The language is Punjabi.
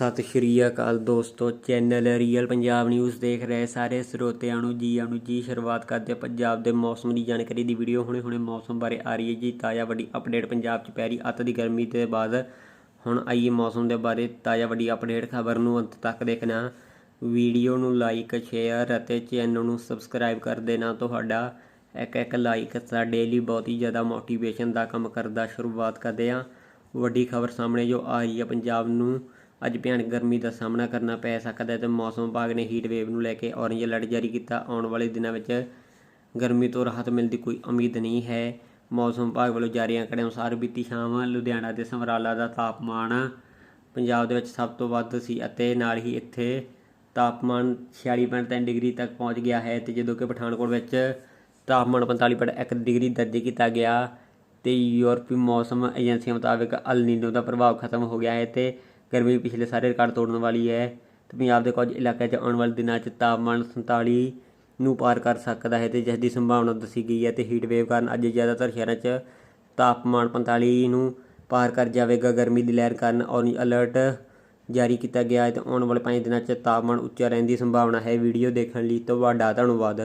ਸਤਿ ਸ਼੍ਰੀ ਅਕਾਲ ਦੋਸਤੋ ਚੈਨਲ ਰੀਅਲ ਪੰਜਾਬ ਨਿਊਜ਼ ਦੇਖ ਰਹੇ ਸਾਰੇ ਸਰੋਤਿਆਂ ਨੂੰ ਜੀ ਆਇਆਂ ਨੂੰ, ਜੀ, ਸ਼ੁਰੂਆਤ ਕਰਦੇ ਪੰਜਾਬ ਦੇ ਮੌਸਮ ਦੀ ਜਾਣਕਾਰੀ ਦੀ ਵੀਡੀਓ ਹੁਣੇ ਹੁਣੇ ਮੌਸਮ ਬਾਰੇ ਆ ਰਹੀ ਹੈ ਜੀ, ਤਾਜ਼ਾ ਵੱਡੀ ਅਪਡੇਟ ਪੰਜਾਬ 'ਚ ਪੈ ਰਹੀ, ਅੱਤ ਦੀ ਗਰਮੀ ਦੇ ਬਾਅਦ ਹੁਣ ਆਈਏ ਮੌਸਮ ਦੇ ਬਾਰੇ ਤਾਜ਼ਾ ਵੱਡੀ ਅਪਡੇਟ ਖਬਰ ਨੂੰ ਅੰਤ ਤੱਕ ਦੇਖਣਾ। ਵੀਡੀਓ ਨੂੰ ਲਾਈਕ ਸ਼ੇਅਰ ਅਤੇ ਚੈਨਲ ਨੂੰ ਸਬਸਕ੍ਰਾਈਬ ਕਰ ਦੇਣਾ। ਤੁਹਾਡਾ ਇੱਕ ਇੱਕ ਲਾਈਕ ਸਾਡੇ ਲਈ ਬਹੁਤ ਹੀ ਜ਼ਿਆਦਾ ਮੋਟੀਵੇਸ਼ਨ ਦਾ ਕੰਮ ਕਰਦਾ। ਸ਼ੁਰੂਆਤ ਕਰਦੇ ਹਾਂ। ਵੱਡੀ ਖਬਰ ਸਾਹਮਣੇ ਜੋ ਆ ਰਹੀ ਹੈ ਪੰਜਾਬ ਨੂੰ ਅੱਜ ਭਿਆਨਕ ਗਰਮੀ ਦਾ ਸਾਹਮਣਾ ਕਰਨਾ ਪੈ ਸਕਦਾ ਹੈ ਤੇ ਮੌਸਮ ਵਿਭਾਗ ਨੇ ਹੀਟ ਵੇਵ ਨੂੰ ਲੈ ਕੇ ਔਰੇਂਜ ਅਲਰਟ ਜਾਰੀ ਕੀਤਾ। ਆਉਣ ਵਾਲੇ ਦਿਨਾਂ ਵਿੱਚ ਗਰਮੀ ਤੋਂ ਰਾਹਤ ਮਿਲਣ ਦੀ ਕੋਈ ਉਮੀਦ ਨਹੀਂ ਹੈ। ਮੌਸਮ ਵਿਭਾਗ ਵੱਲੋਂ ਜਾਰੀ ਅੰਕੜੇ ਅਨੁਸਾਰ ਬੀਤੀ ਸ਼ਾਮ ਲੁਧਿਆਣਾ ਤੇ ਸਮਰਾਲਾ ਦਾ ਤਾਪਮਾਨ ਪੰਜਾਬ ਦੇ ਵਿੱਚ ਸਭ ਤੋਂ ਵੱਧ ਸੀ ਅਤੇ ਨਾਲ ਹੀ ਇੱਥੇ ਤਾਪਮਾਨ 46.3 ਡਿਗਰੀ ਤੱਕ ਪਹੁੰਚ ਗਿਆ ਹੈ ਤੇ ਜਦੋਂ ਕਿ ਪਠਾਨਕੋਟ ਵਿੱਚ ਤਾਪਮਾਨ 45.1 ਡਿਗਰੀ ਦਰਜ ਕੀਤਾ ਗਿਆ ਤੇ ਯੂਰਪੀ ਮੌਸਮ ਏਜੰਸੀਆਂ ਮੁਤਾਬਕ ਅਲ ਨੀਨੋ ਦਾ ਪ੍ਰਭਾਵ ਖਤਮ ਹੋ ਗਿਆ ਹੈ ਤੇ ਗਰਮੀ ਪਿਛਲੇ ਸਾਰੇ ਰਿਕਾਰਡ ਤੋੜਨ ਵਾਲੀ ਹੈ। ਤੇ ਪੰਜਾਬ ਦੇ ਕੁਝ ਇਲਾਕਿਆਂ 'ਚ ਆਉਣ ਵਾਲੇ ਦਿਨਾਂ 'ਚ ਤਾਪਮਾਨ 47 ਨੂੰ ਪਾਰ ਕਰ ਸਕਦਾ ਹੈ ਤੇ ਜਿਸ ਦੀ ਸੰਭਾਵਨਾ ਦੱਸੀ ਗਈ ਹੈ ਤੇ ਹੀਟ ਵੇਵ ਕਾਰਨ ਅੱਜ ਜ਼ਿਆਦਾਤਰ ਸ਼ਹਿਰਾਂ 'ਚ ਤਾਪਮਾਨ 45 ਨੂੰ ਪਾਰ ਕਰ ਜਾਵੇਗਾ। ਗਰਮੀ ਦੀ ਲਹਿਰ ਕਾਰਨ ਔਰੇਂਜ ਅਲਰਟ ਜਾਰੀ ਕੀਤਾ ਗਿਆ ਹੈ ਤੇ ਆਉਣ ਵਾਲੇ 5 ਦਿਨਾਂ 'ਚ ਤਾਪਮਾਨ ਉੱਚਾ ਰਹਿਣ ਦੀ ਸੰਭਾਵਨਾ ਹੈ। ਵੀਡੀਓ ਦੇਖਣ ਲਈ ਤੁਹਾਡਾ ਧੰਨਵਾਦ।